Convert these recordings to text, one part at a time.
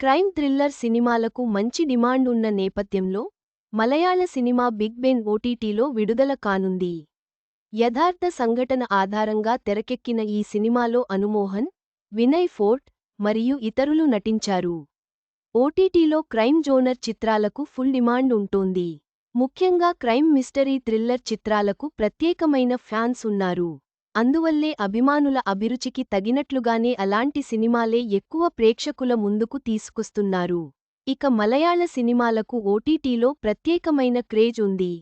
Crime thriller సినిమాలకు మంచి demand ఉన్న నేపథ్యంలో మలయాళ సినిమా బిగ్ బెన్ ఓటీటీలో విడుదల కానుంది. యథార్థ సంఘటన ఆధారంగా తెరకెక్కిన ఈ సినిమాలో అనుమోహన్ వినయ్ ఫోర్ట్ మరియు ఇతరులు నటించారు. ఓటీటీలో క్రైమ్ జోనర్ చిత్రాలకు ఫుల్ డిమాండ్ ఉంటోంది. ముఖ్యంగా క్రైమ్ మిస్టరీ థ్రిల్లర్ చిత్రాలకు ప్రత్యేకమైన ఫ్యాన్స్ ఉన్నారు. అందువల్లే అభిమానుల అభిరుచికి తగినట్లుగానే అలాంటి సినిమాలే ఎక్కువ ప్రేక్షకుల ముందుకు తీసుకొస్తున్నారు. ఇక మలయాళ సినిమాలకు ఓటీటీలో ప్రత్యేకమైన క్రేజ్ ఉంది.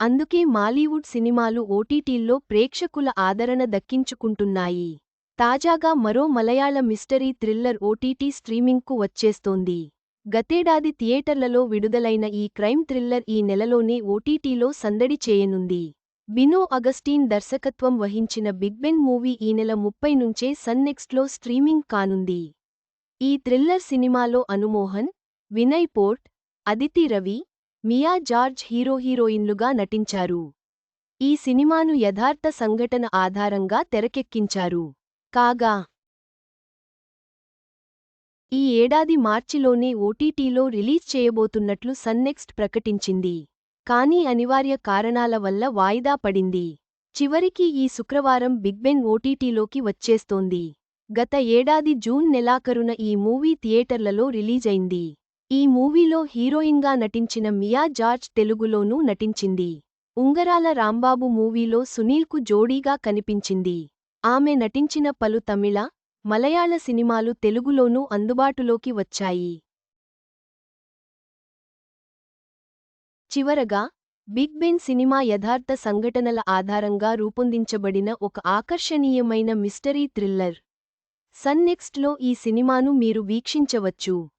అందుకే మాలీవుడ్ సినిమాలు ఓటీటీల్లో ప్రేక్షకుల ఆదరణ దక్కించుకుంటున్నాయి. తాజాగా మరో మలయాళ మిస్టరీ థ్రిల్లర్ ఓటీటీ స్ట్రీమింగ్కు వచ్చేస్తోంది. గతేడాది థియేటర్లలో విడుదలైన ఈ క్రైమ్ థ్రిల్లర్ ఈ నెలలోనే ఓటీటీలో సందడి చేయనుంది. బినో అగస్టీన్ దర్శకత్వం వహించిన బిగ్ బెన్ మూవీ ఈ నెల ముప్పై నుంచే సన్నెక్స్ట్లో స్ట్రీమింగ్ కానుంది. ఈ థ్రిల్లర్ సినిమాలో అనుమోహన్ వినయ్ పోర్ట్ అదితి రవి మియా జార్జ్ హీరో హీరోయిన్లుగా నటించారు. ఈ సినిమాను యథార్థ సంఘటన ఆధారంగా తెరకెక్కించారు. కాగా ఈ ఏడాది మార్చిలోనే ఓటీటీలో రిలీజ్ చేయబోతున్నట్లు సన్నెక్స్ట్ ప్రకటించింది. కానీ అనివార్య కారణాల వల్ల వాయిదా పడింది. చివరికి ఈ శుక్రవారం బిగ్బెన్ ఓటీటీలోకి వచ్చేస్తోంది. గత ఏడాది జూన్ నెలాఖరున ఈ మూవీ థియేటర్లలో రిలీజైంది. ఈ మూవీలో హీరోయిన్గా నటించిన మియా జార్జ్ తెలుగులోనూ నటించింది. ఉంగరాల రాంబాబు మూవీలో సునీల్కు జోడీగా కనిపించింది. ఆమె నటించిన పలు తమిళ మలయాళ సినిమాలు తెలుగులోనూ అందుబాటులోకి వచ్చాయి. చివరగా బిగ్ బెన్ సినిమా యథార్థ సంఘటనల ఆధారంగా రూపొందించబడిన ఒక ఆకర్షణీయమైన మిస్టరీ థ్రిల్లర్. సన్నెక్స్ట్లో ఈ సినిమాను మీరు వీక్షించవచ్చు.